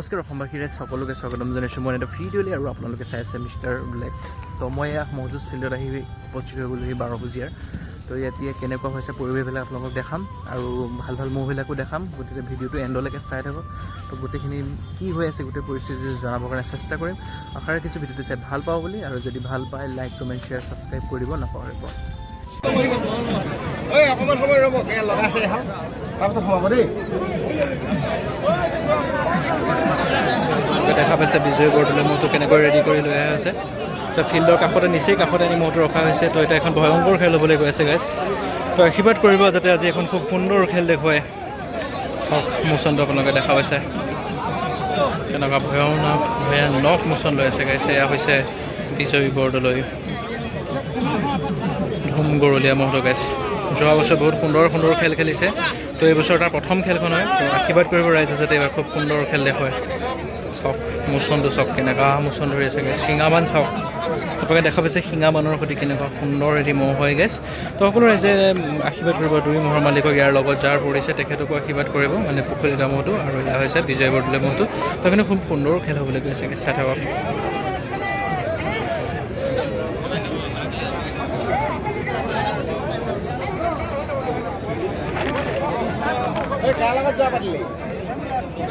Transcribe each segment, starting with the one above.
নমস্কাৰ অসমবাসীৰে সকলোকে স্বাগতম জনাইছোঁ। মই এটা ভিডিঅ'লি আৰু আপোনালোকে চাই আছে মিষ্টাৰ ব্লেক তো মই এয়া মহজুজ ফিল্ডত আহি উপস্থিত হৈ গ'লোহি বাৰ বজিয়াৰ। তো এতিয়া কেনেকুৱা হৈছে পৰিৱেশবিলাক আপোনালোকক দেখাম আৰু ভালো ভালো মুভবিলাকো দেখাম। গতিকে ভিডিঅ'টো এণ্ডলৈকে চাই থাকক। তো গোটেইখিনি কি হৈ আছে, গোটেই পৰিস্থিতি জনাবৰ কাৰণে চেষ্টা কৰিম। আশা ৰাখিছোঁ ভিডিঅ'টো চাই ভালো পাব বুলি। আৰু যদি ভালো পায়, লাইক, কমেণ্ট, শ্বেয়াৰ, ছাবস্ক্ৰাইব কৰিব নাপাহৰিব। অকণমান সময় ৰ'ব লগাইছে তাৰপিছত সোমাব দেই। দেখা পাইছে বিজয় বৰদলৈ মহটো কেনেকৈ ৰেডি কৰি লৈ অহা হৈছে তো ফিল্ডৰ কাষতে নিচেই কাষতে আনি মহটো ৰখা হৈছে। তো এতিয়া এখন ভয়ংকৰ খেল হ'বলৈ গৈ আছে গাইজ তো আশীৰ্বাদ কৰিব যাতে আজি এখন খুব সুন্দৰ খেল দেখুৱায় চাওক মোচনটো আপোনালোকে দেখা পাইছে। তেনেকুৱা ভয়ানক ভয়ানক মোচন লৈ আছে গাইছে এয়া হৈছে বিজয় বৰদলৈ। ধুম গৰলীয়া মহটো গাইছ যোৱা বছৰ বহুত সুন্দৰ সুন্দৰ খেল খেলিছে। তো এইবছৰ তাৰ প্ৰথম খেলখন হয়। আশীৰ্বাদ কৰিব ৰাইজে যাতে এইবাৰ খুব সুন্দৰ খেল দেখুৱায়। চাওক মোচনটো চাওক কেনেকুৱা মোচন ধৰি আছে গেছ শিঙাবান চাওক। আপোনালোকে দেখা পাইছে শিঙাবানৰ সৈতে কেনেকুৱা সুন্দৰ এটি মহ হৈ গেছ তো সকলো ৰাইজে আশীৰ্বাদ কৰিব দুই মহৰ মালিকক ইয়াৰ লগত যাৰ পৰিছে তেখেতকো আশীৰ্বাদ কৰিব মানে পুখুৰীটা মহটো আৰু এয়া হৈছে বিজয় বৰদলৈ মহটো। তো কিন্তু খুব সুন্দৰ খেল হ'বলৈ গৈছে গেছ চাই থাকক।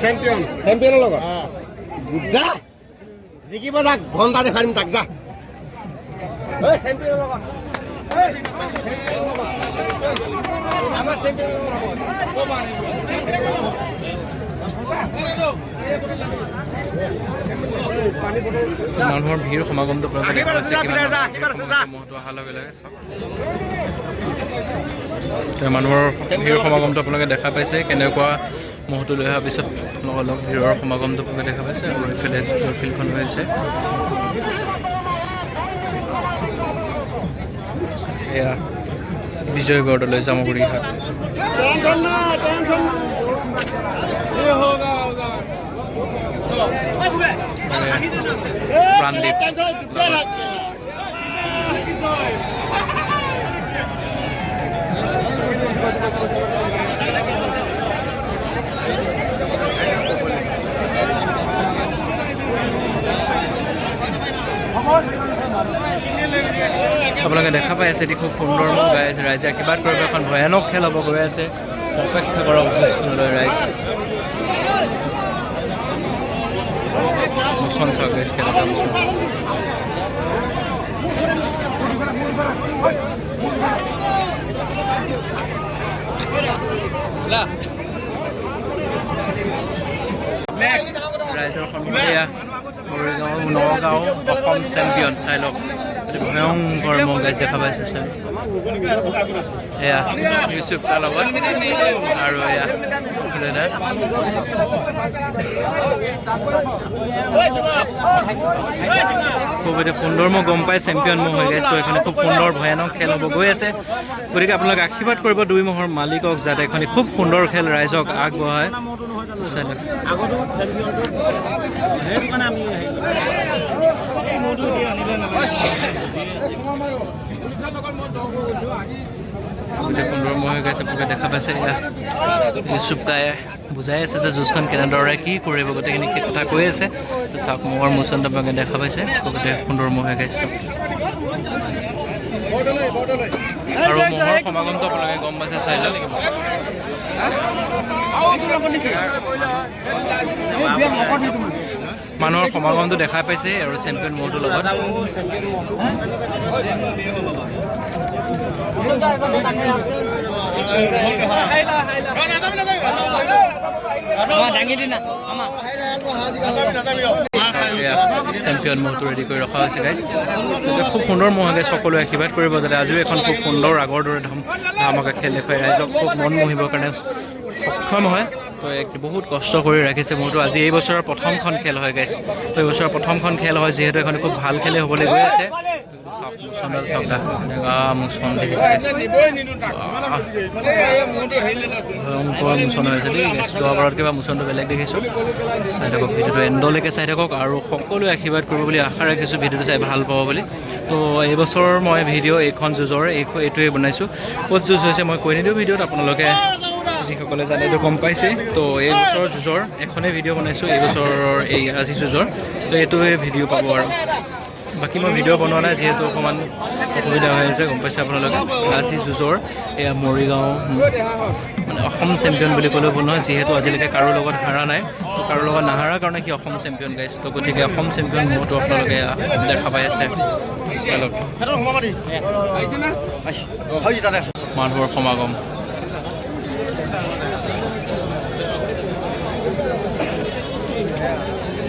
চেম্পিয়ন চেম্পিয়নৰ লগত? বুদ্ধা জিকিব তাক ঘণ্টা দেখাই দিম তাক যা। চেম্পিয়নৰ লগত। আমাৰ মানুহৰ ভিৰ সমাগমটো যা, যা, যা। মহটো অহাৰ লগে লগে চাওক। মানুহৰ ভিৰ সমাগমটো আপোনালোকে দেখা পাইছে, কেনেকুৱা মহটো লৈ অহাৰ পিছত লগ ভিৰৰ সমাগমটো আপোনালোকে দেখা পাইছে আৰু এইফালে ফিল্ডখন হৈ আছে। এয়া বিজয় বৰদলৈ জামুগুৰি হাট। প্ৰাণদীপ। আপোনালোকে দেখা পাই আছে, এটি খুব সুন্দৰ মন গাই আছে, ৰাইজে আশীৰ্বাদ কৰিব এখন ভয়ানক খেল হ'ব গৈ আছে। অপেক্ষা কৰক, যুঁজখনলৈ ৰাইজ। মোচন ৰাইজৰ সন্মুখত এয়া মৰিগাঁও নগাঁও অসম চেম্পিয়ন চাই লওক ভয়ংকৰ মহ গাইজ দেখা পাইছে চাই এয়া ইউচুফ তাৰ লগত আৰু এয়া খুব এটি সুন্দৰ মই গম পাই চেম্পিয়ন মহ হৈ গৈছোঁ এখনে খুব সুন্দৰ, ভয়ানক খেল হ'ব। গৈ আছে। গতিকে আপোনালোকে আশীৰ্বাদ কৰিব দুই মহৰ মালিকক, যাতে এখনি খুব সুন্দৰ খেল ৰাইজক আগবঢ়ায়। চাই সুন্দৰ মহ হৈ গৈছে, আপোনালোকে দেখা পাইছে ইউচুফ বুজাই আছে যে যুঁজখন কেনেদৰে কি কৰিব, গোটেইখিনি কথা কৈ আছে। চাওক মহৰ মোচনটো আপোনালোকে দেখা পাইছে গোটেই সুন্দৰ মহ গৈছে। আৰু মহৰ সমাগমটো আপোনালোকে গম পাইছে, চাই লওক। মানুহৰ সমাগমটো দেখা পাইছে আৰু চেম্পিয়ন মহটোৰ লগত। চেম্পিয়ন মহটো ৰেডি কৰি ৰখা হৈছে গাইজ গতিকে খুব সুন্দৰ মহ গাইজ সকলোৱে আশীৰ্বাদ কৰিব যাতে আজিও এখন খুব সুন্দৰ আগৰ দৰে ধম ধামাকা খেল দেখুৱাই ৰাইজক খুব মন মোহিবৰ কাৰণে সক্ষম হয়। তো এক বহুত কষ্ট কৰি ৰাখিছে মোৰতো আজি এই বছৰৰ প্ৰথমখন খেল হয় গাইজ তো এই বছৰৰ প্ৰথমখন খেল হয় যিহেতু এখন খুব ভাল খেলে হ'বলৈ গৈ আছে। যোৱাবাৰত কিবা মোচনটো বেলেগ দেখিছোঁ চাই থাকক ভিডিঅ'টো এণ্ডলৈকে চাই থাকক আৰু সকলোৱে আশীৰ্বাদ কৰিব বুলি আশা ৰাখিছোঁ ভিডিঅ'টো চাই ভাল পাব বুলি তো এইবছৰ মই ভিডিঅ' এইখন যুঁজৰ এই এইটোৱে বনাইছোঁ ক'ত যুঁজ হৈছে মই কৈ নিদিওঁ ভিডিঅ'ত আপোনালোকে যিসকলে জানে এইটো গম পাইছে। তো এই বছৰৰ যুঁজৰ এখনেই ভিডিঅ' বনাইছোঁ এই বছৰৰ এই আজি যুঁজৰ। তো এইটোৱে ভিডিঅ' পাব আৰু। বাকী মই ভিডিঅ' বনোৱা নাই যিহেতু অকণমান অসুবিধা হৈ আছে গম পাইছে আপোনালোকে? আজি যুঁজৰ এয়া মৰিগাঁও মানে অসম চেম্পিয়ন বুলি ক'লেও ভুল নহয় যিহেতু আজিলৈকে কাৰো লগত হাৰা নাই। তো কাৰো লগত নাহাৰাৰ কাৰণে সি অসম চেম্পিয়ন গাইছে তো গতিকে অসম চেম্পিয়ন মোহটো আপোনালোকে দেখা পাই আছে। মানুহৰ সমাগম।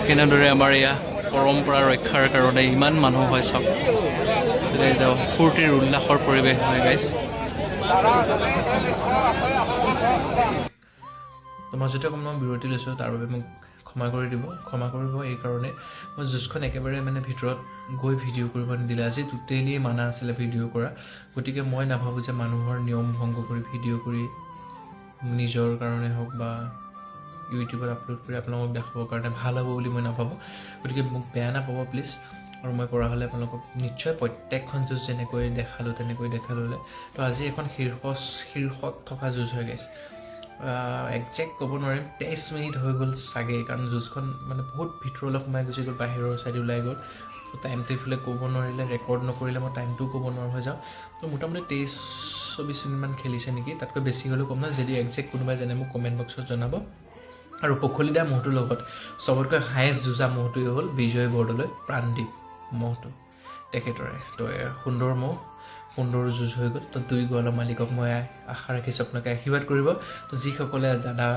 কেনেদৰে আমাৰ এয়া পৰম্পৰা ৰক্ষাৰ কাৰণে ইমান মানুহ হয় চব। ফূৰ্তিৰ উল্লাসৰ পৰিৱেশ হয় গাইছ তো মাজতে অকণমান বিৰতি লৈছোঁ তাৰ বাবে মোক ক্ষমা কৰি দিব। ক্ষমা কৰিব এইকাৰণে মই যুঁজখন একেবাৰে মানে ভিতৰত গৈ ভিডিঅ' কৰিব নিদিলে। আজি টোটেলি মানা আছিলে ভিডিঅ' কৰা। গতিকে মই নাভাবোঁ যে মানুহৰ নিয়ম ভংগ কৰি ভিডিঅ' কৰি নিজৰ কাৰণে হওক বা ইউটিউবত আপলোড কৰি আপোনালোকক দেখাবৰ কাৰণে ভালো হ'ব বুলি মই নাভাবোঁ। গতিকে মোক বেয়া নাপাব প্লিজ আৰু মই কৰা হ'লে আপোনালোকক নিশ্চয় প্ৰত্যেকখন যুঁজ যেনেকৈ দেখালোঁ, তেনেকৈ দেখালোঁ তো আজি এখন শীৰ্ষ, শীৰ্ষত থকা যুঁজ হৈ গৈছে একজেক্ট ক'ব নোৱাৰিম, তেইছ মিনিট হৈ গ'ল চাগে কাৰণ যুঁজখন মানে বহুত ভিতৰলৈ সোমাই গুচি গ'ল, বাহিৰৰ চাইডে ওলাই গ'ল। টাইমটো এইফালে ক'ব নোৱাৰিলে ৰেকৰ্ড নকৰিলে মই টাইমটোও ক'ব নোৱাৰা হৈ যাওঁ। তো মোটামুটি তেইছ চৌবিছ মিনিটমান খেলিছে নেকি? তাতকৈ বেছি হ'লেও কম নহয়, যদি একজেক্ট কোনোবাই জানে মোক কমেণ্ট বক্সত জনাব। আৰু পখলিদা মহটোৰ লগত চবতকৈ হায়েষ্ট যুঁজা মহটোৱে হ'ল বিজয় বৰদলৈ প্ৰাণদ্বীপ মহটো। তেখেতৰে তো সুন্দৰ মহ, সুন্দৰ যুঁজ হৈ গ'ল। তো দুই গোৱালৰ মালিকক মই আশা ৰাখিছোঁ আপোনালোকে আশীৰ্বাদ কৰিব। তো যিসকলে দাদা,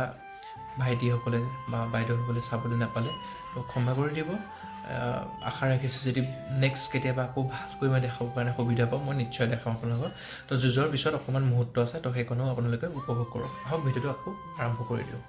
ভাইটিসকলে বা বাইদেউসকলে চাবলৈ নাপালে তো ক্ষমা কৰি দিব। আশা ৰাখিছোঁ যদি নেক্সট কেতিয়াবা আকৌ ভালকৈ মই দেখাবৰ কাৰণে সুবিধা পাওঁ মই নিশ্চয় দেখাম আপোনালোকক। তো যুঁজৰ পিছত অকণমান মুহূৰ্ত আছে তো সেইকণো আপোনালোকে উপভোগ কৰক। আহক ভিডিঅ'টো আকৌ আৰম্ভ কৰি দিওঁ।